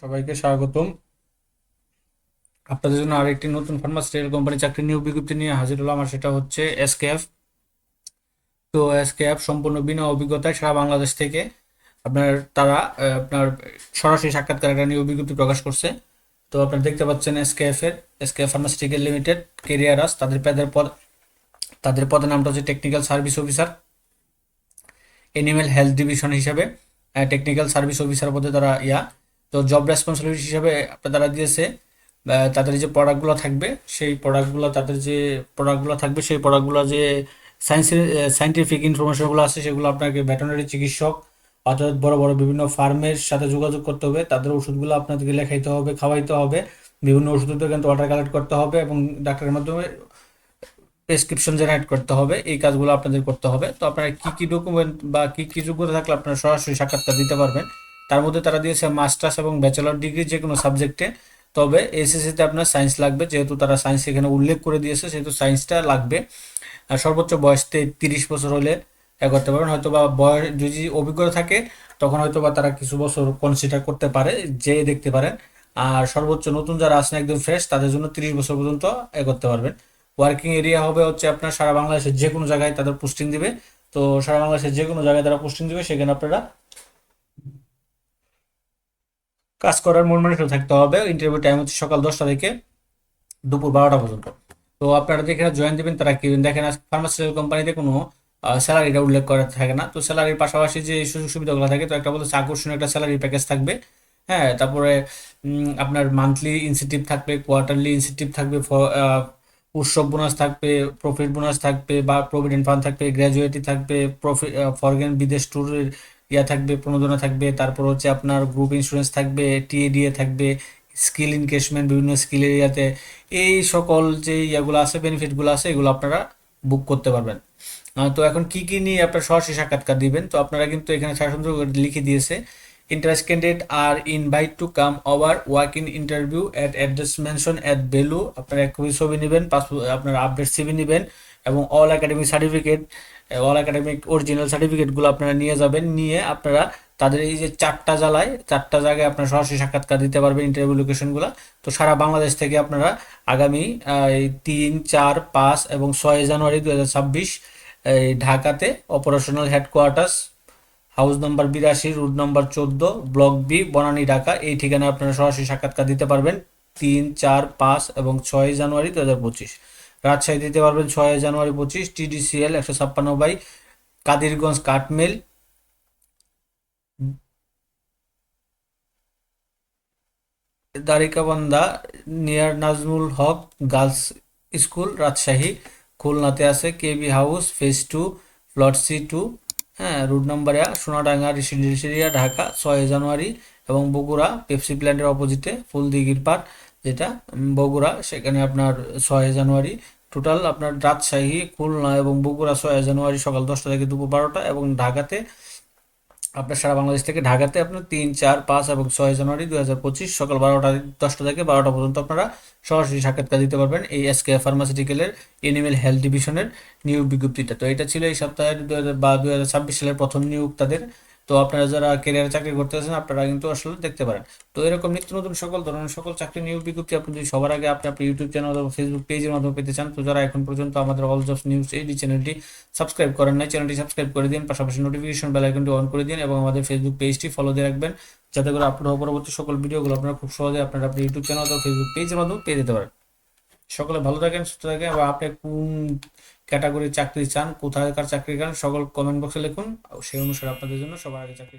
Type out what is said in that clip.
সবাইকে স্বাগতম। আপনাদের জন্য আরেকটি নতুন ফার্মাসিউটিক্যাল কোম্পানি চাকরি নিয়োগ বিজ্ঞপ্তি নিয়ে হাজির হলাম, আর সেটা হচ্ছে এসকেএফ। তো এসকেএফ সম্পূর্ণ বিনা অভিজ্ঞতায় সারা বাংলাদেশ থেকে আপনার তারা আপনার সরাসরি সাক্ষাৎকার একটা নিয়োগ বিজ্ঞপ্তি প্রকাশ করছে। তো আপনারা দেখতে পাচ্ছেন এসকেএফ এর, SKF pharmaceutical limited career us তাদের পদের পদ, তাদের পদের নামটা হচ্ছে technical service officer, animal health division হিসাবে টেকনিক্যাল সার্ভিস অফিসার পদে তারা ইয়া। তো জব রেসপন্সিবিলিটি হিসাবে তারা দিয়েছে তাদের যে প্রোডাক্টগুলো থাকবে, সেই প্রোডাক্টগুলো তাদের যে প্রোডাক্টগুলো থাকবে, সেই প্রোডাক্টগুলো যে সায়েন্সের সায়েন্টিফিক ইনফরমেশনগুলো আছে, সেগুলো আপনাকে ভেটেরিনারি চিকিৎসক অর্থাৎ বড় বড় বিভিন্ন ফার্মের সাথে যোগাযোগ করতে হবে, তাদের ওষুধগুলো আপনাদেরকে লেখাইতে হবে, খাওয়াইতে হবে, বিভিন্ন ওষুধ থেকে কিন্তু অর্ডার কালেক্ট করতে হবে এবং ডাক্তারের মাধ্যমে প্রেসক্রিপশন জেনারেট করতে হবে, এই কাজগুলো আপনাদের করতে হবে। তো আপনারা কি কি ডকুমেন্ট বা কি কি যোগ্যতা থাকলে আপনারা সরাসরি সাক্ষাৎকার দিতে পারবেন তার মধ্যে তারা দিয়েছে মাস্টার্স এবং ব্যাচেলর ডিগ্রি যে কোনো সাবজেক্টে। তবে এসএসসিতে আপনার সায়েন্স লাগবে, যেহেতু তারা সায়েন্স এখানে উল্লেখ করে দিয়েছে, সেহেতু সায়েন্সটা লাগবে। আর সর্বোচ্চ বয়স তিরিশ বছর হলে এ করতে পারবেন। হয়তো বা বয়স যদি অভিজ্ঞতা থাকে, তখন হয়তো বা তারা কিছু বছর কনসিডার করতে পারে, যে দেখতে পারেন। আর সর্বোচ্চ নতুন যারা আছেন একদম ফ্রেশ তাদের জন্য তিরিশ বছর পর্যন্ত এ করতে পারবেন। ওয়ার্কিং এরিয়া হবে হচ্ছে আপনার সারা বাংলাদেশের যে কোনো জায়গায় তাদের পোস্টিং দিবে। তো সারা বাংলাদেশের যে কোনো জায়গায় তারা পোস্টিং দিবে, সেখানে আপনারা কাজ করার মন মানসিকতা থাকতে হবে। ইন্টারভিউ টাইম হচ্ছে সকাল দশটা থেকে দুপুর বারোটা পর্যন্ত। তো আপনারা যেখানে জয়েন দেবেন, তারা কি দেখেন ফার্মাসিউটিক্যাল কোম্পানিতে কোনো স্যালারিটা উল্লেখ করা থাকে না। তো স্যালারির পাশাপাশি যে সুযোগ সুবিধাগুলো থাকে, তো একটা বলতে আকর্ষণীয় একটা স্যালারি প্যাকেজ থাকবে। হ্যাঁ তারপরে আপনার মান্থলি ইনসেন্টিভ থাকবে কোয়ার্টারলি ইনসেন্টিভ থাকবে উৎসব বোনাস থাকবে প্রফিট বোনাস থাকবে বা প্রভিডেন্ট ফান্ড থাকবে গ্র্যাজুয়েটি থাকবে প্রফিট ফরেন বিদেশ ট্যুরের ইয়া থাকবে, প্রণোদনা থাকবে, তারপর হচ্ছে আপনার গ্রুপ ইন্স্যুরেন্স থাকবে টিএডিএ থাকবে স্কিল ইনকেশমেন্ট বিভিন্ন স্কিল এরিয়াতে, এই সকল যে ইয়াগুলো আছে বেনিফিটগুলো আছে, এগুলো আপনারা বুক করতে পারবেন। তো এখন কি কি নিয়ে আপনারা সরাসরি সাক্ষাৎকার দিবেন? তো আপনারা কিন্তু এখানে সুন্দর লিখে দিয়েছে interest candidate R invite to come over work in interview at address mention at below আপনারা এক ছবি নেবেন পাসপোর্ট আপনার আপডেট সিবি নেবেন, এবং all academic certificate all academic original সার্টিফিকেটগুলো আপনারা নিয়ে যাবেন, নিয়ে আপনারা তাদের এই যে চারটা জেলায় চারটা জায়গায় আপনারা সরাসরি সাক্ষাৎকার দিতে পারবেন ইন্টারভিউ লোকেশনগুলো তো সারা বাংলাদেশ থেকে আপনারা আগামী এই তিন, চার, পাঁচ এবং ছয় জানুয়ারি দু ছাব্বিশ, এই ঢাকাতে অপারেশনাল হেডকোয়ার্টার্স হাউস নাম্বার বিরাশি রুট নাম্বার চোদ্দ ব্লক বি বনানী, ঢাকা, এই ঠিকানায় আপনারা সরাসরি সাক্ষাৎকার দিতে পারবেন তিন, চার, পাঁচ এবং ছয় জানুয়ারি দু হাজার পঁচিশ। রাজশাহী দিতে পারবেন ছয় জানুয়ারি পঁচিশ, টিডিসিএল একশো ছাপ্পান্ন বাই কাদিরগঞ্জ কাঠমেল। দারিকাবান্ধা near Nazmul Haque girls school, Rajshahi. খুলনাতে আছে KB house, phase two, plot C two. হ্যাঁ route number Sonadanga residential Dhaka, ছয় জানুয়ারি। এবং বগুড়া, পেপসি প্ল্যান্টের অপোজিটে ফুলদিঘির পার যেটা বগুড়া, সেখানে আপনার ছয় জানুয়ারি টোটাল আপনার রাজশাহী, খুলনা এবং বগুড়া ছয় জানুয়ারি সকাল দশটা থেকে দুপুর বারোটা এবং ঢাকাতে আপনার সারা বাংলাদেশ থেকে ঢাকাতে আপনার তিন, চার, পাঁচ এবং ছয় জানুয়ারি দু হাজার পঁচিশ সকাল বারোটা দশটা থেকে বারোটা পর্যন্ত আপনারা সরাসরি সাক্ষাৎকার দিতে পারবেন এই এসকে ফার্মাসিউটিক্যালের এনিমেল হেলথ ডিভিশনের নিয়োগ বিজ্ঞপ্তিটা। তো এটা ছিল এই সপ্তাহে দু হাজার বা দুই হাজার ছাব্বিশ সালের প্রথম নিয়োগ তাদের। তো আপনারা যারা ক্যারিয়ার চাকরি করতে আছেন, আপনারা কিন্তু আসলে দেখতে পারেন। তো এরকম নিত্য নতুন সকল ধরনের সকল চাকরি নিয়োগ বিজ্ঞপ্তি আপনি যদি সবার আগে আপনি আপনার ইউটিউব চ্যানেল অথবা ফেসবুক পেজের মাধ্যমে পেতে চান, তো যারা এখন পর্যন্ত আমাদের অল জবস নিউজ এই চ্যানেলটি সাবস্ক্রাইব করেন নাই চ্যানেলটি সাবস্ক্রাইব করে দিন, পাশাপাশি নোটিফিকেশন বেল আইকনটি অন করে দিন এবং আমাদের ফেসবুক পেজটি ফলো দিয়ে রাখবেন, যাতে করে আপলোড হওয়া পরবর্তী সকল ভিডিওগুলো আপনারা খুব সহজে আপনার আপনার ইউটিউব চ্যানেল অথবা ফেসবুক পেজের মাধ্যমে পেয়ে যেতে পারেন। সকলে ভালো থাকেন, সুস্থ থাকেন এবং আপনি কোন ক্যাটাগরির চাকরি চান, কোথায় কার চাকরি চান সকল কমেন্ট বক্সে লিখুন। সেই অনুসারে আপনাদের জন্য সবার আগে চাকরি